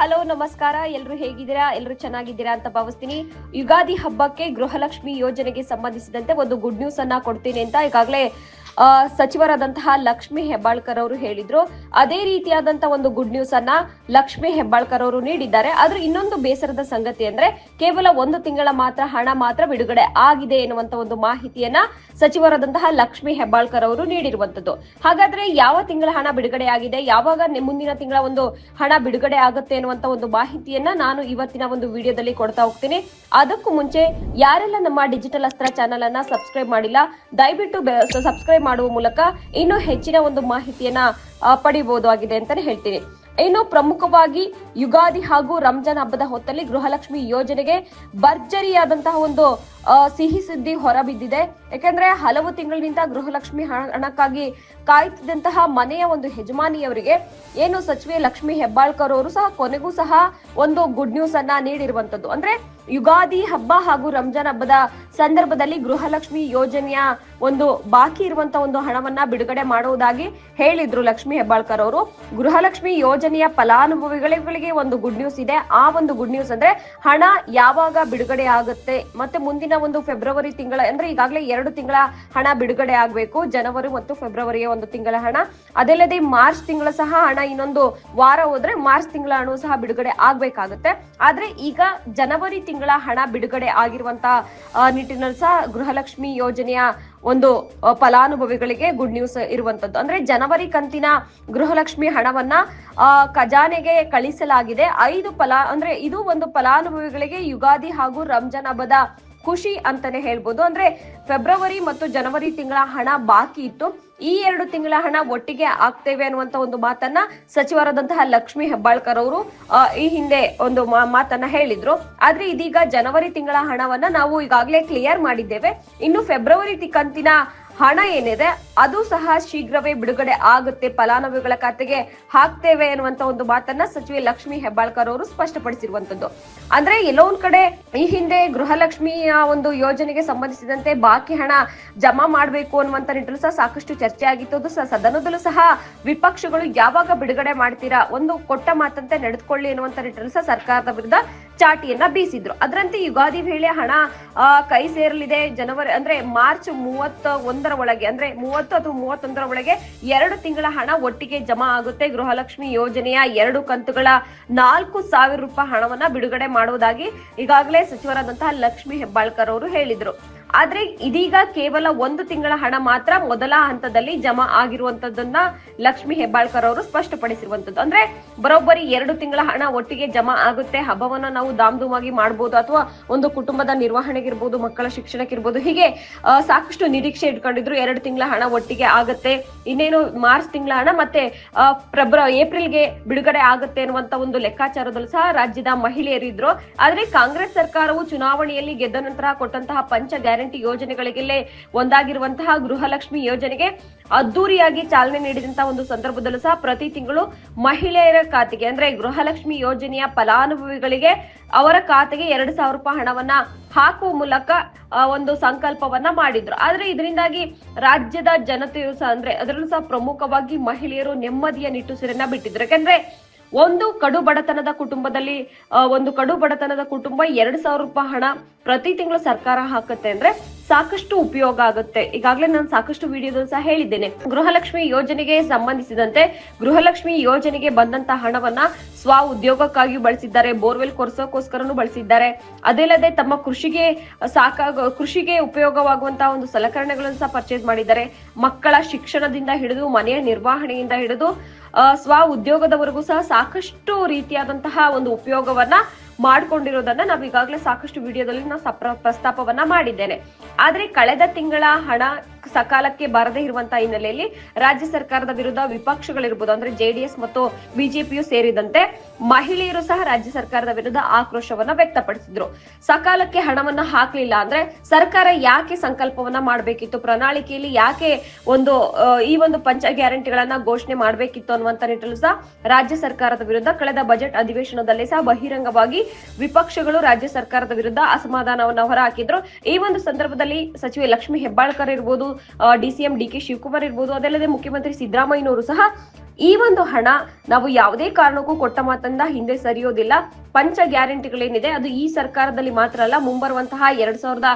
Hello, ನಮಸ್ಕಾರ. ಎಲ್ರು ಹೇಗಿದ್ದೀರಾ? ಎಲ್ರು ಚೆನ್ನಾಗಿದ್ದೀರಾ ಅಂತ ಭಾವಿಸ್ತೀನಿ. ಯುಗಾದಿ ಹಬ್ಬಕ್ಕೆ ಗೃಹಲಕ್ಷ್ಮಿ ಯೋಜನೆಗೆ ಸಂಬಂಧಿಸಿದಂತೆ ಒಂದು ಗುಡ್ ನ್ಯೂಸ್ ಅನ್ನ ಕೊಡ್ತೀನಿ ಅಂತ ಈಗಾಗಲೇ ಸಚಿವರಾದಂತಹ ಲಕ್ಷ್ಮಿ ಹೆಬ್ಬಾಳ್ಕರ್ ಅವರು ಹೇಳಿದ್ರು. ಅದೇ ರೀತಿಯಾದಂತಹ ಒಂದು ಗುಡ್ ನ್ಯೂಸ್ ಅನ್ನ ಲಕ್ಷ್ಮಿ ಹೆಬ್ಬಾಳ್ಕರ್ ಅವರು ನೀಡಿದ್ದಾರೆ. ಆದ್ರೆ ಇನ್ನೊಂದು ಬೇಸರದ ಸಂಗತಿ ಅಂದ್ರೆ ಕೇವಲ ಒಂದು ತಿಂಗಳ ಮಾತ್ರ ಹಣ ಮಾತ್ರ ಬಿಡುಗಡೆ ಆಗಿದೆ ಎನ್ನುವಂತ ಒಂದು ಮಾಹಿತಿಯನ್ನ ಸಚಿವರಾದಂತಹ ಲಕ್ಷ್ಮಿ ಹೆಬ್ಬಾಳ್ಕರ್ ಅವರು ನೀಡಿರುವಂತದ್ದು. ಹಾಗಾದ್ರೆ ಯಾವ ತಿಂಗಳ ಹಣ ಬಿಡುಗಡೆ ಆಗಿದೆ, ಯಾವಾಗ ಮುಂದಿನ ತಿಂಗಳ ಒಂದು ಹಣ ಬಿಡುಗಡೆ ಆಗುತ್ತೆ ಅನ್ನುವಂತ ಒಂದು ಮಾಹಿತಿಯನ್ನ ನಾನು ಇವತ್ತಿನ ಒಂದು ವಿಡಿಯೋದಲ್ಲಿ ಕೊಡ್ತಾ ಹೋಗ್ತೀನಿ. ಅದಕ್ಕೂ ಮುಂಚೆ ಯಾರೆಲ್ಲ ನಮ್ಮ ಡಿಜಿಟಲ್ ಅಸ್ತ್ರ ಚಾನಲ್ ಅನ್ನ ಸಬ್ಸ್ಕ್ರೈಬ್ ಮಾಡಿಲ್ಲ, ದಯವಿಟ್ಟು ಸಬ್ಸ್ಕ್ರೈಬ್ ಮಾಡುವ ಮೂಲಕ ಇನ್ನೂ ಹೆಚ್ಚಿನ ಒಂದು ಮಾಹಿತಿಯನ್ನ ಪಡಿಬಹುದು ಆಗಿದೆ ಅಂತಾನೆ ಹೇಳ್ತೀನಿ. ಇನ್ನು ಪ್ರಮುಖವಾಗಿ ಯುಗಾದಿ ಹಾಗೂ ರಂಜಾನ್ ಹಬ್ಬದ ಹೊತ್ತಲ್ಲಿ ಗೃಹಲಕ್ಷ್ಮಿ ಯೋಜನೆಗೆ ಭರ್ಜರಿಯಾದಂತಹ ಒಂದು ಸಿಹಿ ಸುದ್ದಿ ಹೊರಬಿದ್ದಿದೆ. ಯಾಕಂದ್ರೆ ಹಲವು ತಿಂಗಳಿನಿಂದ ಗೃಹಲಕ್ಷ್ಮಿ ಹಣ- ಹಣಕ್ಕಾಗಿ ಕಾಯ್ತಿದ್ದಂತಹ ಮನೆಯ ಒಂದು ಯಜಮಾನಿಯವರಿಗೆ ಏನು ಸಚಿವೆ ಲಕ್ಷ್ಮಿ ಹೆಬ್ಬಾಳ್ಕರ್ ಅವರು ಸಹ ಕೊನೆಗೂ ಸಹ ಒಂದು ಗುಡ್ ನ್ಯೂಸ್ ಅನ್ನ ನೀಡಿರುವಂತದ್ದು. ಅಂದ್ರೆ ಯುಗಾದಿ ಹಬ್ಬ ಹಾಗೂ ರಂಜಾನ್ ಹಬ್ಬದ ಸಂದರ್ಭದಲ್ಲಿ ಗೃಹಲಕ್ಷ್ಮಿ ಯೋಜನೆಯ ಒಂದು ಬಾಕಿ ಇರುವಂತ ಒಂದು ಹಣವನ್ನ ಬಿಡುಗಡೆ ಮಾಡುವುದಾಗಿ ಹೇಳಿದ್ರು ಲಕ್ಷ್ಮಿ ಹೆಬ್ಬಾಳ್ಕರ್ ಅವರು. ಗೃಹಲಕ್ಷ್ಮಿ ಯೋಜನೆಯ ಫಲಾನುಭವಿಗಳಿಗೆ ಒಂದು ಗುಡ್ ನ್ಯೂಸ್ ಇದೆ. ಆ ಒಂದು ಗುಡ್ ನ್ಯೂಸ್ ಅಂದ್ರೆ ಹಣ ಯಾವಾಗ ಬಿಡುಗಡೆ ಆಗುತ್ತೆ ಮತ್ತೆ ಮುಂದಿನ ಒಂದು ಫೆಬ್ರವರಿ ತಿಂಗಳ ಅಂದ್ರೆ ಈಗಾಗಲೇ ಎರಡು ತಿಂಗಳ ಹಣ ಬಿಡುಗಡೆ ಆಗಬೇಕು. ಜನವರಿ ಮತ್ತು ಫೆಬ್ರವರಿಯ ಒಂದು ತಿಂಗಳ ಹಣ. ಅದಲ್ಲದೆ ಮಾರ್ಚ್ ತಿಂಗಳ ಸಹ ಹಣ ಇನ್ನೊಂದು ವಾರ ಹೋದ್ರೆ ಮಾರ್ಚ್ ತಿಂಗಳ ಹಣ ಸಹ ಬಿಡುಗಡೆ ಆಗ್ಬೇಕಾಗುತ್ತೆ. ಆದ್ರೆ ಈಗ ಜನವರಿ ತಿಂಗಳ ಹಣ ಬಿಡುಗಡೆ ಆಗಿರುವಂತ ನಿಟ್ಟಿನಲ್ಲಿ ಸಹ ಗೃಹಲಕ್ಷ್ಮಿ ಯೋಜನೆಯ ಒಂದು ಫಲಾನುಭವಿಗಳಿಗೆ ಗುಡ್ ನ್ಯೂಸ್ ಇರುವಂತದ್ದು. ಅಂದ್ರೆ ಜನವರಿ ಕಂತಿನ ಗೃಹಲಕ್ಷ್ಮಿ ಹಣವನ್ನ ಖಜಾನೆಗೆ ಕಳಿಸಲಾಗಿದೆ. ಐದು ಫಲ, ಅಂದ್ರೆ ಇದು ಒಂದು ಫಲಾನುಭವಿಗಳಿಗೆ ಯುಗಾದಿ ಹಾಗೂ ರಂಜಾನ್ ಹಬ್ಬದ ಖುಷಿ ಅಂತಾನೆ ಹೇಳ್ಬೋದು. ಅಂದ್ರೆ ಫೆಬ್ರವರಿ ಮತ್ತು ಜನವರಿ ತಿಂಗಳ ಹಣ ಬಾಕಿ ಇತ್ತು. ಈ ಎರಡು ತಿಂಗಳ ಹಣ ಒಟ್ಟಿಗೆ ಆಗ್ತೇವೆ ಅನ್ನುವಂತ ಒಂದು ಮಾತನ್ನ ಸಚಿವರಾದಂತಹ ಲಕ್ಷ್ಮಿ ಹೆಬ್ಬಾಳ್ಕರ್ ಅವರು ಈ ಹಿಂದೆ ಒಂದು ಮಾತನ್ನ ಹೇಳಿದ್ರು. ಆದ್ರೆ ಇದೀಗ ಜನವರಿ ತಿಂಗಳ ಹಣವನ್ನ ನಾವು ಈಗಾಗಲೇ ಕ್ಲಿಯರ್ ಮಾಡಿದ್ದೇವೆ. ಇನ್ನು ಫೆಬ್ರವರಿ ಕಂತಿನ ಹಣ ಏನಿದೆ ಅದು ಸಹ ಶೀಘ್ರವೇ ಬಿಡುಗಡೆ ಆಗುತ್ತೆ. ಫಲಾನುಭವಿಗಳ ಖಾತೆಗೆ ಹಾಕ್ತೇವೆ ಅನ್ನುವಂತ ಒಂದು ಮಾತನ್ನ ಸಚಿವೆ ಲಕ್ಷ್ಮಿ ಹೆಬ್ಬಾಳ್ಕರ್ ಅವರು ಸ್ಪಷ್ಟಪಡಿಸಿರುವಂತದ್ದು. ಅಂದ್ರೆ ಎಲ್ಲೋ ಒಂದ್ ಕಡೆ ಈ ಹಿಂದೆ ಗೃಹಲಕ್ಷ್ಮಿಯ ಒಂದು ಯೋಜನೆಗೆ ಸಂಬಂಧಿಸಿದಂತೆ ಬಾಕಿ ಹಣ ಜಮಾ ಮಾಡಬೇಕು ಅನ್ನುವಂತ ನಿಟ್ಟಲು ಸಹ ಸಾಕಷ್ಟು ಚರ್ಚೆ ಆಗಿತ್ತು. ಅದು ಸಹ ಸದನದಲ್ಲೂ ಸಹ ವಿಪಕ್ಷಗಳು ಯಾವಾಗ ಬಿಡುಗಡೆ ಮಾಡ್ತೀರಾ, ಒಂದು ಕೊಟ್ಟ ಮಾತಂತೆ ನಡೆದುಕೊಳ್ಳಿ ಅನ್ನುವಂತ ನಿಟ್ಟಲು ಸಹ ಸರ್ಕಾರದ ವಿರುದ್ಧ ಚಾಟಿಯನ್ನ ಬೀಸಿದ್ರು. ಅದರಂತೆ ಯುಗಾದಿ ವೇಳೆ ಹಣ ಕೈ ಸೇರಲಿದೆ. ಜನವರಿ, ಅಂದ್ರೆ ಮಾರ್ಚ್ ಮೂವತ್ತ ಒಂದರ ಒಳಗೆ, ಅಂದ್ರೆ ಮೂವತ್ತು ಅಥವಾ ಮೂವತ್ತೊಂದರ ಒಳಗೆ ಎರಡು ತಿಂಗಳ ಹಣ ಒಟ್ಟಿಗೆ ಜಮಾ ಆಗುತ್ತೆ. ಗೃಹಲಕ್ಷ್ಮಿ ಯೋಜನೆಯ ಎರಡು ಕಂತುಗಳ ನಾಲ್ಕು ಸಾವಿರ ರೂಪಾಯಿ ಹಣವನ್ನ ಬಿಡುಗಡೆ ಮಾಡುವುದಾಗಿ ಈಗಾಗಲೇ ಸಚಿವರಾದಂತಹ ಲಕ್ಷ್ಮಿ ಹೆಬ್ಬಾಳ್ಕರ್ ಅವರು ಹೇಳಿದ್ರು. ಆದ್ರೆ ಇದೀಗ ಕೇವಲ ಒಂದು ತಿಂಗಳ ಹಣ ಮಾತ್ರ ಮೊದಲ ಹಂತದಲ್ಲಿ ಜಮಾ ಆಗಿರುವಂತದ್ದನ್ನ ಲಕ್ಷ್ಮಿ ಹೆಬ್ಬಾಳ್ಕರ್ ಅವರು ಸ್ಪಷ್ಟಪಡಿಸಿರುವಂತದ್ದು. ಅಂದ್ರೆ ಬರೋಬ್ಬರಿ ಎರಡು ತಿಂಗಳ ಹಣ ಒಟ್ಟಿಗೆ ಜಮಾ ಆಗುತ್ತೆ, ಹಬ್ಬವನ್ನ ನಾವು ಧಾಮ್ಧೂಮಾಗಿ ಮಾಡಬಹುದು ಅಥವಾ ಒಂದು ಕುಟುಂಬದ ನಿರ್ವಹಣೆಗಿರ್ಬೋದು, ಮಕ್ಕಳ ಶಿಕ್ಷಣಕ್ಕಿರ್ಬೋದು, ಹೀಗೆ ಸಾಕಷ್ಟು ನಿರೀಕ್ಷೆ ಇಟ್ಕೊಂಡಿದ್ರು ಎರಡು ತಿಂಗಳ ಹಣ ಒಟ್ಟಿಗೆ ಆಗುತ್ತೆ. ಇನ್ನೇನು ಮಾರ್ಚ್ ತಿಂಗಳ ಹಣ ಮತ್ತೆ ಫೆಬ್ರ, ಏಪ್ರಿಲ್ಗೆ ಬಿಡುಗಡೆ ಆಗುತ್ತೆ ಅನ್ನುವಂತ ಒಂದು ಲೆಕ್ಕಾಚಾರದಲ್ಲಿ ಸಹ ರಾಜ್ಯದ ಮಹಿಳೆಯರಿದ್ರು. ಆದ್ರೆ ಕಾಂಗ್ರೆಸ್ ಸರ್ಕಾರವು ಚುನಾವಣೆಯಲ್ಲಿ ಗೆದ್ದ ನಂತರ ಕೊಟ್ಟಂತಹ ಪಂಚ ಯೋಜನೆಗಳಿಗೆಲ್ಲೇ ಒಂದಾಗಿರುವಂತಹ ಗೃಹಲಕ್ಷ್ಮಿ ಯೋಜನೆಗೆ ಅದ್ದೂರಿಯಾಗಿ ಚಾಲನೆ ನೀಡಿದಂತಹ ಒಂದು ಸಂದರ್ಭದಲ್ಲೂ ಸಹ ಪ್ರತಿ ತಿಂಗಳು ಮಹಿಳೆಯರ ಖಾತೆಗೆ, ಅಂದ್ರೆ ಗೃಹಲಕ್ಷ್ಮಿ ಯೋಜನೆಯ ಫಲಾನುಭವಿಗಳಿಗೆ ಅವರ ಖಾತೆಗೆ ಎರಡು ಸಾವಿರ ರೂಪಾಯಿ ಹಣವನ್ನ ಹಾಕುವ ಮೂಲಕ ಒಂದು ಸಂಕಲ್ಪವನ್ನ ಮಾಡಿದ್ರು. ಆದ್ರೆ ಇದರಿಂದಾಗಿ ರಾಜ್ಯದ ಜನತೆಯು ಸಹ, ಅಂದ್ರೆ ಅದರಲ್ಲೂ ಸಹ ಪ್ರಮುಖವಾಗಿ ಮಹಿಳೆಯರು ನೆಮ್ಮದಿಯ ನಿಟ್ಟುಸಿರನ್ನ ಬಿಟ್ಟಿದ್ರು. ಯಾಕಂದ್ರೆ ಒಂದು ಕಡು ಬಡತನದ ಕುಟುಂಬದಲ್ಲಿ ಒಂದು ಕಡು ಬಡತನದ ಕುಟುಂಬ ಎರಡ್ ಸಾವಿರ ರೂಪಾಯಿ ಹಣ ಪ್ರತಿ ತಿಂಗಳು ಸರ್ಕಾರ ಹಾಕುತ್ತೆ ಅಂದ್ರೆ ಸಾಕಷ್ಟು ಉಪಯೋಗ ಆಗುತ್ತೆ. ಈಗಾಗಲೇ ನಾನು ಸಾಕಷ್ಟು ವಿಡಿಯೋದಲ್ಲಿ ಸಹ ಹೇಳಿದ್ದೇನೆ. ಗೃಹಲಕ್ಷ್ಮಿ ಯೋಜನೆಗೆ ಸಂಬಂಧಿಸಿದಂತೆ ಗೃಹಲಕ್ಷ್ಮಿ ಯೋಜನೆಗೆ ಬಂದಂತ ಹಣವನ್ನ ಸ್ವ ಉದ್ಯೋಗಕ್ಕಾಗಿ ಬಳಸಿದ್ದಾರೆ. ಬೋರ್ವೆಲ್ ಕೊರೆಸೋಕೋಸ್ಕರನು ಬಳಸಿದ್ದಾರೆ. ಅದೇ ತಮ್ಮ ಕೃಷಿಗೆ ಸಾಕಾಗ ಕೃಷಿಗೆ ಉಪಯೋಗವಾಗುವಂತಹ ಒಂದು ಸಲಕರಣೆಗಳನ್ನು ಸಹ ಪರ್ಚೇಸ್ ಮಾಡಿದ್ದಾರೆ. ಮಕ್ಕಳ ಶಿಕ್ಷಣದಿಂದ ಹಿಡಿದು, ಮನೆಯ ನಿರ್ವಹಣೆಯಿಂದ ಹಿಡಿದು ಸ್ವ ಉದ್ಯೋಗದವರೆಗೂ ಸಹ ಸಾಕಷ್ಟು ರೀತಿಯಾದಂತಹ ಒಂದು ಉಪಯೋಗವನ್ನ ಮಾಡ್ಕೊಂಡಿರೋದನ್ನ ನಾವು ಈಗಾಗಲೇ ಸಾಕಷ್ಟು ವಿಡಿಯೋದಲ್ಲಿ ನಾವು ಪ್ರಸ್ತಾಪವನ್ನ ಮಾಡಿದ್ದೇನೆ. ಆದ್ರೆ ಕಳೆದ ತಿಂಗಳ ಹಣ ಸಕಾಲಕ್ಕೆ ಬಾರದೇ ಇರುವಂತಹ ಹಿನ್ನೆಲೆಯಲ್ಲಿ ರಾಜ್ಯ ಸರ್ಕಾರದ ವಿರುದ್ಧ ವಿಪಕ್ಷಗಳಿರ್ಬೋದು, ಅಂದ್ರೆ ಜೆಡಿಎಸ್ ಮತ್ತು ಬಿಜೆಪಿಯು ಸೇರಿದಂತೆ ಮಹಿಳೆಯರು ಸಹ ರಾಜ್ಯ ಸರ್ಕಾರದ ವಿರುದ್ಧ ಆಕ್ರೋಶವನ್ನ ವ್ಯಕ್ತಪಡಿಸಿದ್ರು. ಸಕಾಲಕ್ಕೆ ಹಣವನ್ನ ಹಾಕಲಿಲ್ಲ ಅಂದ್ರೆ ಸರ್ಕಾರ ಯಾಕೆ ಸಂಕಲ್ಪವನ್ನ ಮಾಡಬೇಕಿತ್ತು? ಪ್ರಣಾಳಿಕೆಯಲ್ಲಿ ಯಾಕೆ ಒಂದು ಈ ಒಂದು ಪಂಚ ಗ್ಯಾರಂಟಿಗಳನ್ನ ಘೋಷಣೆ ಮಾಡಬೇಕಿತ್ತು ಅನ್ನುವಂತ ನಿಟ್ಟಲು ಸಹ ರಾಜ್ಯ ಸರ್ಕಾರದ ವಿರುದ್ಧ ಕಳೆದ ಬಜೆಟ್ ಅಧಿವೇಶನದಲ್ಲಿ ಸಹ ಬಹಿರಂಗವಾಗಿ ವಿಪಕ್ಷಗಳು ರಾಜ್ಯ ಸರ್ಕಾರದ ವಿರುದ್ಧ ಅಸಮಾಧಾನವನ್ನು ಹೊರಹಾಕಿದ್ರು. ಈ ಒಂದು ಸಂದರ್ಭದಲ್ಲಿ ಸಚಿವೆ ಲಕ್ಷ್ಮಿ ಹೆಬ್ಬಾಳ್ಕರ್ ಇರ್ಬೋದು ಡಿಸಿಎಂ ಡಿ ಕೆ ಶಿವಕುಮಾರ್ ಇರ್ಬೋದು. ಅದಲ್ಲದೆ ಮುಖ್ಯಮಂತ್ರಿ ಸಿದ್ದರಾಮಯ್ಯನವರು ಸಹ ಈ ಒಂದು ಹಣ ನಾವು ಯಾವುದೇ ಕಾರಣಕ್ಕೂ ಕೊಟ್ಟ ಮಾತನ್ನ ಹಿಂದೆ ಸರಿಯೋದಿಲ್ಲ. ಪಂಚ ಗ್ಯಾರಂಟಿಗಳೇನಿದೆ, ಅದು ಈ ಸರ್ಕಾರದಲ್ಲಿ ಮಾತ್ರ ಅಲ್ಲ, ಮುಂಬರುವಂತಹ ಎರಡ್ ಸಾವಿರದ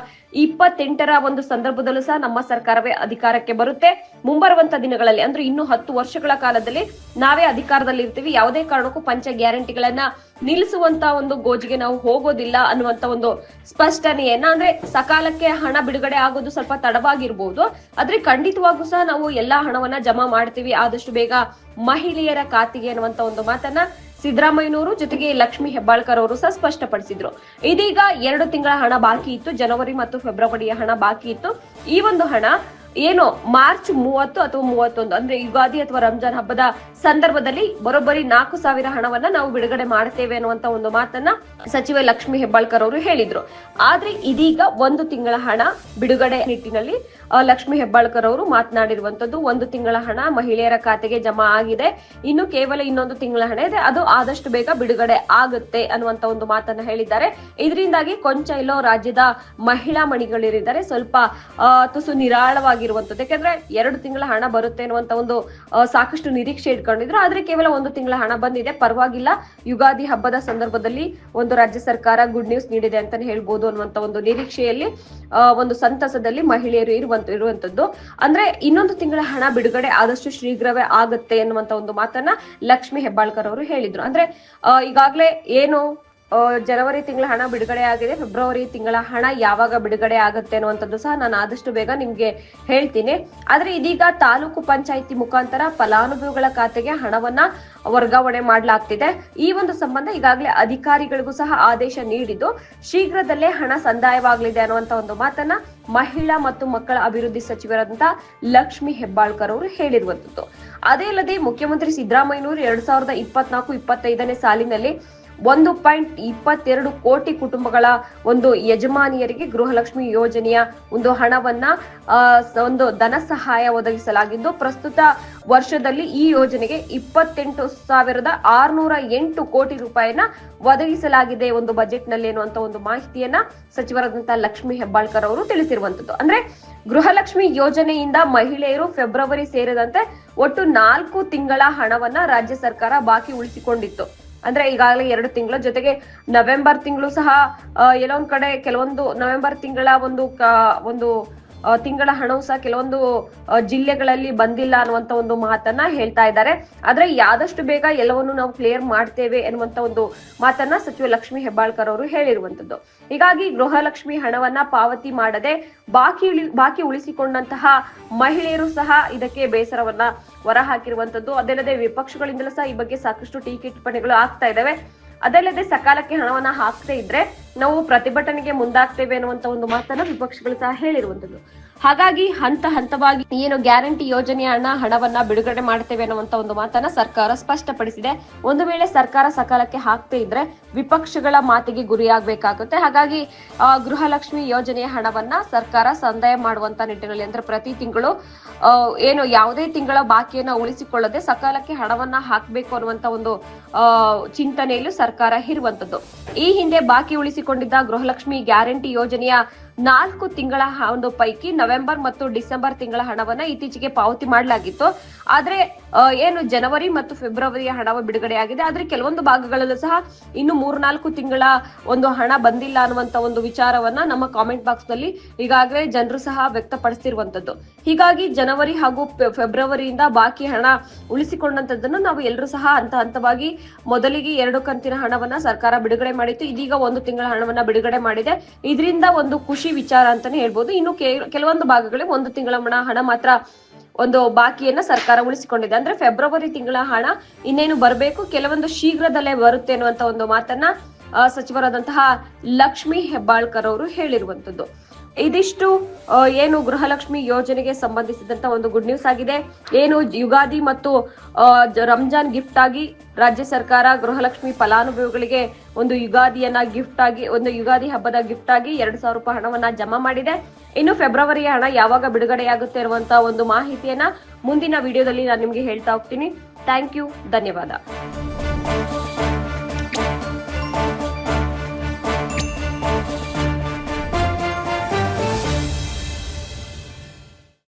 ಇಪ್ಪತ್ತೆಂಟರ ಒಂದು ಸಂದರ್ಭದಲ್ಲೂ ಸಹ ನಮ್ಮ ಸರ್ಕಾರವೇ ಅಧಿಕಾರಕ್ಕೆ ಬರುತ್ತೆ. ಮುಂಬರುವಂತ ದಿನಗಳಲ್ಲಿ, ಅಂದ್ರೆ ಇನ್ನು ಹತ್ತು ವರ್ಷಗಳ ಕಾಲದಲ್ಲಿ ನಾವೇ ಅಧಿಕಾರದಲ್ಲಿ ಇರ್ತೀವಿ. ಯಾವುದೇ ಕಾರಣಕ್ಕೂ ಪಂಚ ಗ್ಯಾರಂಟಿಗಳನ್ನ ನಿಲ್ಲಿಸುವಂತ ಒಂದು ಗೋಜಿಗೆ ನಾವು ಹೋಗೋದಿಲ್ಲ ಅನ್ನುವಂತ ಒಂದು ಸ್ಪಷ್ಟನೆಯನ್ನ, ಅಂದ್ರೆ ಸಕಾಲಕ್ಕೆ ಹಣ ಬಿಡುಗಡೆ ಆಗೋದು ಸ್ವಲ್ಪ ತಡವಾಗಿರ್ಬೋದು. ಆದ್ರೆ ಖಂಡಿತವಾಗೂ ಸಹ ನಾವು ಎಲ್ಲಾ ಹಣವನ್ನ ಜಮಾ ಮಾಡ್ತೀವಿ. ಆದಷ್ಟು ಬೇಗ ಮಹಿಳೆಯರ ಖಾತೆಗೆ ಅನ್ನುವಂತ ಒಂದು ಮಾತನ್ನ ಸಿದ್ದರಾಮಯ್ಯನವರು ಜೊತೆಗೆ ಲಕ್ಷ್ಮಿ ಹೆಬ್ಬಾಳ್ಕರ್ ಅವರು ಸಹ ಸ್ಪಷ್ಟಪಡಿಸಿದ್ರು. ಇದೀಗ ಎರಡು ತಿಂಗಳ ಹಣ ಬಾಕಿ ಇತ್ತು. ಜನವರಿ ಮತ್ತು ಫೆಬ್ರವರಿಯ ಹಣ ಬಾಕಿ ಇತ್ತು. ಈ ಒಂದು ಹಣ ಏನು ಮಾರ್ಚ್ ಮೂವತ್ತು ಅಥವಾ ಮೂವತ್ತೊಂದು, ಅಂದ್ರೆ ಯುಗಾದಿ ಅಥವಾ ರಂಜಾನ್ ಹಬ್ಬದ ಸಂದರ್ಭದಲ್ಲಿ ಬರೋಬ್ಬರಿ ನಾಲ್ಕು ಸಾವಿರ ಹಣವನ್ನ ನಾವು ಬಿಡುಗಡೆ ಮಾಡ್ತೇವೆ ಅನ್ನುವಂತ ಒಂದು ಮಾತನ್ನ ಸಚಿವೆ ಲಕ್ಷ್ಮಿ ಹೆಬ್ಬಾಳ್ಕರ್ ಅವರು ಹೇಳಿದ್ರು. ಆದ್ರೆ ಇದೀಗ ಒಂದು ತಿಂಗಳ ಹಣ ಬಿಡುಗಡೆ ನಿಟ್ಟಿನಲ್ಲಿ ಲಕ್ಷ್ಮಿ ಹೆಬ್ಬಾಳ್ಕರ್ ಅವರು ಮಾತನಾಡಿರುವಂತದ್ದು ಒಂದು ತಿಂಗಳ ಹಣ ಮಹಿಳೆಯರ ಖಾತೆಗೆ ಜಮಾ ಆಗಿದೆ. ಇನ್ನು ಕೇವಲ ಇನ್ನೊಂದು ತಿಂಗಳ ಹಣ ಇದೆ. ಅದು ಆದಷ್ಟು ಬೇಗ ಬಿಡುಗಡೆ ಆಗುತ್ತೆ ಅನ್ನುವಂತ ಒಂದು ಮಾತನ್ನ ಹೇಳಿದ್ದಾರೆ. ಇದರಿಂದಾಗಿ ಕೊಂಚ ಇಲ್ಲೋ ರಾಜ್ಯದ ಮಹಿಳಾ ಮಣಿಗಳಿರಿದ್ದಾರೆ. ಸ್ವಲ್ಪ ತುಸು ತುಸು ನಿರಾಳವಾಗಿರುವಂತದ್ದು ಯಾಕಂದ್ರೆ ಎರಡು ತಿಂಗಳ ಹಣ ಬರುತ್ತೆ ಅನ್ನುವಂತ ಒಂದು ಸಾಕಷ್ಟು ನಿರೀಕ್ಷೆ ಇಟ್ಕೊಂಡಿದ್ರು. ಆದ್ರೆ ಕೇವಲ ಒಂದು ತಿಂಗಳ ಹಣ ಬಂದಿದೆ. ಪರವಾಗಿಲ್ಲ. ಯುಗಾದಿ ಹಬ್ಬದ ಸಂದರ್ಭದಲ್ಲಿ ಒಂದು ರಾಜ್ಯ ಸರ್ಕಾರ ಗುಡ್ ನ್ಯೂಸ್ ನೀಡಿದೆ ಅಂತಾನೆ ಹೇಳ್ಬೋದು ಅನ್ನುವಂತ ಒಂದು ನಿರೀಕ್ಷೆಯಲ್ಲಿ ಒಂದು ಸಂತಸದಲ್ಲಿ ಮಹಿಳೆಯರು ಇರುವಂತ, ಇರುವಂತದ್ದು. ಅಂದ್ರೆ ಇನ್ನೊಂದು ತಿಂಗಳ ಹಣ ಬಿಡುಗಡೆ ಆದಷ್ಟು ಶೀಘ್ರವೇ ಆಗುತ್ತೆ ಅನ್ನುವಂತ ಒಂದು ಮಾತನ್ನ ಲಕ್ಷ್ಮಿ ಹೆಬ್ಬಾಳ್ಕರ್ ಅವರು ಹೇಳಿದ್ರು. ಅಂದ್ರೆ ಈಗಾಗಲೇ ಏನು ಜನವರಿ ತಿಂಗಳ ಹಣ ಬಿಡುಗಡೆ ಆಗಿದೆ. ಫೆಬ್ರವರಿ ತಿಂಗಳ ಹಣ ಯಾವಾಗ ಬಿಡುಗಡೆ ಆಗುತ್ತೆ ಅನ್ನುವಂಥದ್ದು ಸಹ ನಾನು ಆದಷ್ಟು ಬೇಗ ನಿಮ್ಗೆ ಹೇಳ್ತೀನಿ. ಆದ್ರೆ ಇದೀಗ ತಾಲೂಕು ಪಂಚಾಯಿತಿ ಮುಖಾಂತರ ಫಲಾನುಭವಿಗಳ ಖಾತೆಗೆ ಹಣವನ್ನ ವರ್ಗಾವಣೆ ಮಾಡಲಾಗ್ತಿದೆ. ಈ ಒಂದು ಸಂಬಂಧ ಈಗಾಗಲೇ ಅಧಿಕಾರಿಗಳಿಗೂ ಸಹ ಆದೇಶ ನೀಡಿದ್ದು, ಶೀಘ್ರದಲ್ಲೇ ಹಣ ಸಂದಾಯವಾಗಲಿದೆ ಅನ್ನುವಂತ ಒಂದು ಮಾತನ್ನ ಮಹಿಳಾ ಮತ್ತು ಮಕ್ಕಳ ಅಭಿವೃದ್ಧಿ ಸಚಿವರಾದಂತಹ ಲಕ್ಷ್ಮಿ ಹೆಬ್ಬಾಳ್ಕರ್ ಅವರು ಹೇಳಿರುವಂತದ್ದು ಅದೇ ಅಲ್ಲದೆ ಮುಖ್ಯಮಂತ್ರಿ ಸಿದ್ದರಾಮಯ್ಯನವರು ಎರಡ್ ಸಾವಿರದ ಇಪ್ಪತ್ನಾಲ್ಕು, ಇಪ್ಪತ್ತೈದನೇ ಸಾಲಿನಲ್ಲಿ ಒಂದು ಪಾಯಿಂಟ್ ಇಪ್ಪತ್ತೆರಡು ಕೋಟಿ ಕುಟುಂಬಗಳ ಒಂದು ಯಜಮಾನಿಯರಿಗೆ ಗೃಹಲಕ್ಷ್ಮಿ ಯೋಜನೆಯ ಒಂದು ಹಣವನ್ನ ಒಂದು ಧನ ಸಹಾಯ ಒದಗಿಸಲಾಗಿದ್ದು, ಪ್ರಸ್ತುತ ವರ್ಷದಲ್ಲಿ ಈ ಯೋಜನೆಗೆ ಇಪ್ಪತ್ತೆಂಟು ಸಾವಿರದ ಆರ್ನೂರ ಎಂಟು ಕೋಟಿ ರೂಪಾಯಿನ ಒದಗಿಸಲಾಗಿದೆ ಒಂದು ಬಜೆಟ್ನಲ್ಲಿ ಅನ್ನುವಂತ ಒಂದು ಮಾಹಿತಿಯನ್ನ ಸಚಿವರಾದಂತಹ ಲಕ್ಷ್ಮಿ ಹೆಬ್ಬಾಳ್ಕರ್ ಅವರು ತಿಳಿಸಿರುವಂತದ್ದು. ಅಂದ್ರೆ ಗೃಹಲಕ್ಷ್ಮಿ ಯೋಜನೆಯಿಂದ ಮಹಿಳೆಯರು ಫೆಬ್ರವರಿ ಸೇರಿದಂತೆ ಒಟ್ಟು ನಾಲ್ಕು ತಿಂಗಳ ಹಣವನ್ನ ರಾಜ್ಯ ಸರ್ಕಾರ ಬಾಕಿ ಉಳಿಸಿಕೊಂಡಿತ್ತು. ಅಂದ್ರೆ ಈಗಾಗಲೇ ಎರಡು ತಿಂಗಳು ಜೊತೆಗೆ ನವೆಂಬರ್ ತಿಂಗಳು ಸಹ ಎಲ್ಲೊಂದ್ ಎಲ್ಲೋ ಕಡೆ ಕೆಲವೊಂದು ನವೆಂಬರ್ ತಿಂಗಳ ಒಂದು ಒಂದು ತಿಂಗಳ ಹಣವು ಸಹ ಕೆಲವೊಂದು ಜಿಲ್ಲೆಗಳಲ್ಲಿ ಬಂದಿಲ್ಲ ಅನ್ನುವಂತ ಒಂದು ಮಾತನ್ನ ಹೇಳ್ತಾ ಇದ್ದಾರೆ. ಆದ್ರೆ ಆದಷ್ಟು ಬೇಗ ಎಲ್ಲವನ್ನು ನಾವು ಕ್ಲಿಯರ್ ಮಾಡ್ತೇವೆ ಎನ್ನುವಂತ ಒಂದು ಮಾತನ್ನ ಸಚಿವ ಲಕ್ಷ್ಮಿ ಹೆಬ್ಬಾಳ್ಕರ್ ಅವರು ಹೇಳಿರುವಂತದ್ದು. ಹೀಗಾಗಿ ಗೃಹಲಕ್ಷ್ಮಿ ಹಣವನ್ನ ಪಾವತಿ ಮಾಡದೆ ಬಾಕಿ ಬಾಕಿ ಉಳಿಸಿಕೊಂಡಂತಹ ಮಹಿಳೆಯರು ಸಹ ಇದಕ್ಕೆ ಬೇಸರವನ್ನ ಹೊರಹಾಕಿರುವಂತದ್ದು. ಅದಲ್ಲದೆ ವಿಪಕ್ಷಗಳಿಂದಲೂ ಸಹ ಈ ಬಗ್ಗೆ ಸಾಕಷ್ಟು ಟೀಕೆ ಟಿಪ್ಪಣಿಗಳು ಆಗ್ತಾ ಇದಾವೆ ಅದಲ್ಲದೆ ಸಕಾಲಕ್ಕೆ ಹಣವನ್ನ ಹಾಕದೇ ಇದ್ರೆ ನಾವು ಪ್ರತಿಭಟನೆಗೆ ಮುಂದಾಗ್ತೇವೆ ಅನ್ನುವಂತ ಒಂದು ಮಾತನ್ನ ವಿಪಕ್ಷಗಳು ಸಹ ಹೇಳಿರುವಂತದ್ದು ಹಾಗಾಗಿ ಹಂತ ಹಂತವಾಗಿ ಏನು ಗ್ಯಾರಂಟಿ ಯೋಜನೆಯ ಹಣ ಹಣವನ್ನ ಬಿಡುಗಡೆ ಮಾಡ್ತೇವೆ ಅನ್ನುವಂತ ಒಂದು ಮಾತನ್ನ ಸರ್ಕಾರ ಸ್ಪಷ್ಟಪಡಿಸಿದೆ. ಒಂದು ವೇಳೆ ಸರ್ಕಾರ ಸಕಾಲಕ್ಕೆ ಹಾಕ್ತೇ ಇದ್ರೆ ವಿಪಕ್ಷಗಳ ಮಾತಿಗೆ ಗುರಿಯಾಗಬೇಕಾಗುತ್ತೆ. ಹಾಗಾಗಿ ಗೃಹಲಕ್ಷ್ಮಿ ಯೋಜನೆಯ ಹಣವನ್ನ ಸರ್ಕಾರ ಸಂದಾಯ ಮಾಡುವಂತ ನಿಟ್ಟಿನಲ್ಲಿ ಅಂದ್ರೆ ಪ್ರತಿ ತಿಂಗಳು ಏನು ಯಾವುದೇ ತಿಂಗಳ ಬಾಕಿಯನ್ನ ಉಳಿಸಿಕೊಳ್ಳದೆ ಸಕಾಲಕ್ಕೆ ಹಣವನ್ನ ಹಾಕಬೇಕು ಅನ್ನುವಂತ ಒಂದು ಚಿಂತನೆಯಲ್ಲೂ ಸರ್ಕಾರ ಇರುವಂತದ್ದು. ಈ ಹಿಂದೆ ಬಾಕಿ ಉಳಿಸಿಕೊಂಡಿದ್ದ ಗೃಹಲಕ್ಷ್ಮಿ ಗ್ಯಾರಂಟಿ ಯೋಜನೆಯ ನಾಲ್ಕು ತಿಂಗಳ ಒಂದು ಪೈಕಿ ನವೆಂಬರ್ ಮತ್ತು ಡಿಸೆಂಬರ್ ತಿಂಗಳ ಹಣವನ್ನ ಇತ್ತೀಚೆಗೆ ಪಾವತಿ ಮಾಡಲಾಗಿತ್ತು. ಆದ್ರೆ ಏನು ಜನವರಿ ಮತ್ತು ಫೆಬ್ರವರಿಯ ಹಣವು ಬಿಡುಗಡೆಯಾಗಿದೆ ಆದ್ರೆ ಕೆಲವೊಂದು ಭಾಗಗಳಲ್ಲೂ ಸಹ ಇನ್ನು ಮೂರ್ನಾಲ್ಕು ತಿಂಗಳ ಒಂದು ಹಣ ಬಂದಿಲ್ಲ ಅನ್ನುವಂತ ಒಂದು ವಿಚಾರವನ್ನ ನಮ್ಮ ಕಾಮೆಂಟ್ ಬಾಕ್ಸ್ನಲ್ಲಿ ಈಗಾಗಲೇ ಜನರು ಸಹ ವ್ಯಕ್ತಪಡಿಸಿರುವಂತದ್ದು ಹೀಗಾಗಿ ಜನವರಿ ಹಾಗೂ ಫೆಬ್ರವರಿಯಿಂದ ಬಾಕಿ ಹಣ ಉಳಿಸಿಕೊಂಡಂತದ್ದನ್ನು ನಾವು ಎಲ್ಲರೂ ಸಹ ಹಂತ ಹಂತವಾಗಿ ಮೊದಲಿಗೆ ಎರಡು ಕಂತಿನ ಹಣವನ್ನ ಸರ್ಕಾರ ಬಿಡುಗಡೆ ಮಾಡಿತ್ತು. ಇದೀಗ ಒಂದು ತಿಂಗಳ ಹಣವನ್ನ ಬಿಡುಗಡೆ ಮಾಡಿದೆ. ಇದರಿಂದ ಒಂದು ಖುಷಿ ವಿಚಾರ ಅಂತಾನೆ ಹೇಳ್ಬೋದು. ಇನ್ನು ಕೆಲವೊಂದು ಭಾಗಗಳಿಗೆ ಒಂದು ತಿಂಗಳ ಹಣ ಹಣ ಮಾತ್ರ ಒಂದು ಬಾಕಿಯನ್ನ ಸರ್ಕಾರ ಉಳಿಸಿಕೊಂಡಿದೆ. ಅಂದ್ರೆ ಫೆಬ್ರವರಿ ತಿಂಗಳ ಹಣ ಇನ್ನೇನು ಬರಬೇಕು? ಕೆಲವೊಂದು ಶೀಘ್ರದಲ್ಲೇ ಬರುತ್ತೆ ಅನ್ನುವಂತ ಒಂದು ಮಾತನ್ನ ಸಚಿವರಾದಂತಹ ಲಕ್ಷ್ಮಿ ಹೆಬ್ಬಾಳ್ಕರ್ ಅವರು ಹೇಳಿರುವಂತದ್ದು ಇದಿಷ್ಟು ಏನು ಗೃಹಲಕ್ಷ್ಮಿ ಯೋಜನೆಗೆ ಸಂಬಂಧಿಸಿದಂತ ಒಂದು ಗುಡ್ ನ್ಯೂಸ್ ಆಗಿದೆ. ಏನು ಯುಗಾದಿ ಮತ್ತು ರಂಜಾನ್ ಗಿಫ್ಟ್ ಆಗಿ ರಾಜ್ಯ ಸರ್ಕಾರ ಗೃಹಲಕ್ಷ್ಮಿ ಫಲಾನುಭವಿಗಳಿಗೆ ಒಂದು ಯುಗಾದಿಯನ್ನ ಗಿಫ್ಟ್ ಆಗಿ, ಒಂದು ಯುಗಾದಿ ಹಬ್ಬದ ಗಿಫ್ಟ್ ಆಗಿ ಎರಡ್ ಸಾವಿರ ರೂಪಾಯಿ ಹಣವನ್ನ ಜಮಾ ಮಾಡಿದೆ. ಇನ್ನು ಫೆಬ್ರವರಿ ಹಣ ಯಾವಾಗ ಬಿಡುಗಡೆಯಾಗುತ್ತೆ ಇರುವಂತ ಒಂದು ಮಾಹಿತಿಯನ್ನ ಮುಂದಿನ ವಿಡಿಯೋದಲ್ಲಿ ನಾನು ನಿಮ್ಗೆ ಹೇಳ್ತಾ ಹೋಗ್ತೀನಿ. ಥ್ಯಾಂಕ್ ಯು ಧನ್ಯವಾದ.